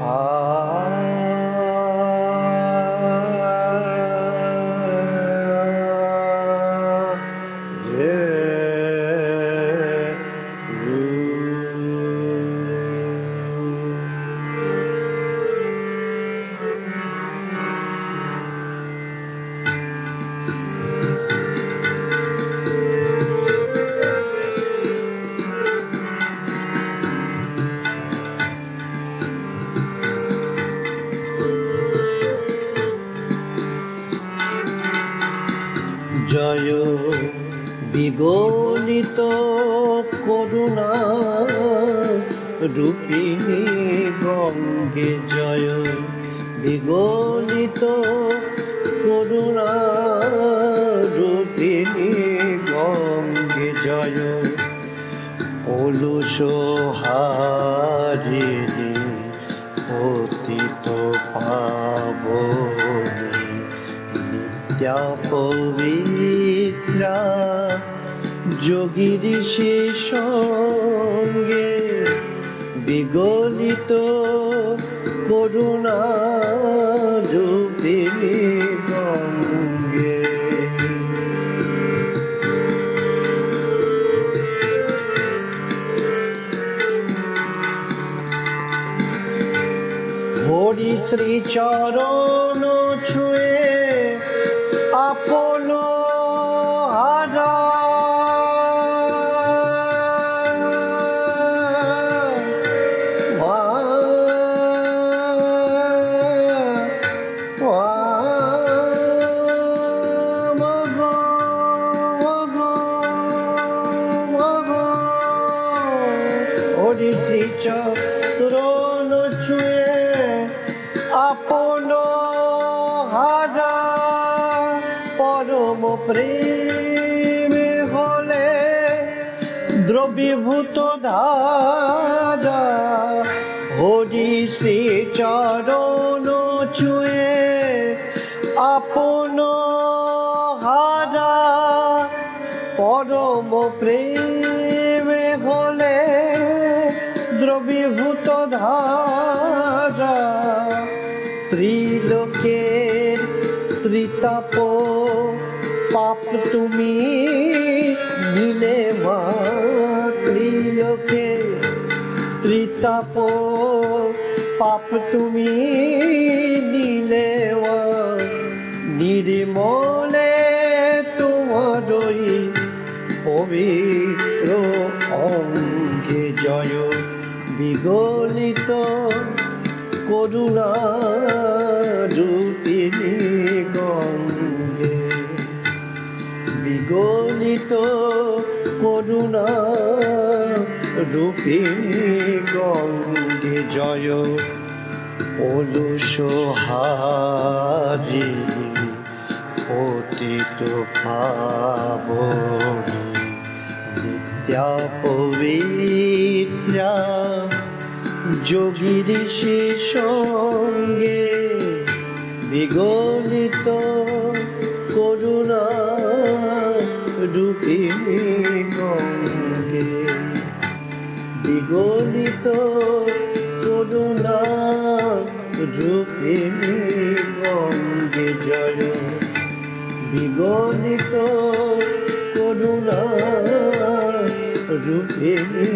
아. জয় বিগলিত করুণা রূপিণী গঙ্গে জয় বিগলিত করুণা রূপিণী গঙ্গে জয়। কলুষ হারিণী পতিত পাবনী নিত্যা পবিত্রা যোগী ঋষি সঙ্গে বিগলিত করুণা রূপিণী হরি শ্রী চরণ ছুঁয়ে আপন হারা চরণ ছুঁয়ে পরম হলে দ্রবীভূত ধারা, হরি শ্রী চরণ ছুঁয়ে আপন হারা। পরম প্রেমে হলে দ্রবীভূত ধারা, ত্রিলোকের ত্রিতাপ পাপ তুমি নিলে মা ত্রিলোকে ত্রিতাপ পাপ তুমি নিলে নির্মলে তোমারই পবিত্র অঙ্গে জয় বিগলিত করুণা রূপিণী। বিগলিত করুণা রূপিণী গঙ্গে জয়। অলুষ হারিণী পতিত পাবনী, নিত্যা পবিত্রা যোগী ঋষি সঙ্গে বিগলিত রূপিণী গঙ্গে বিগলিত করুণা রূপিণী গঙ্গে জয় বিগলিত করুণা রূপিণী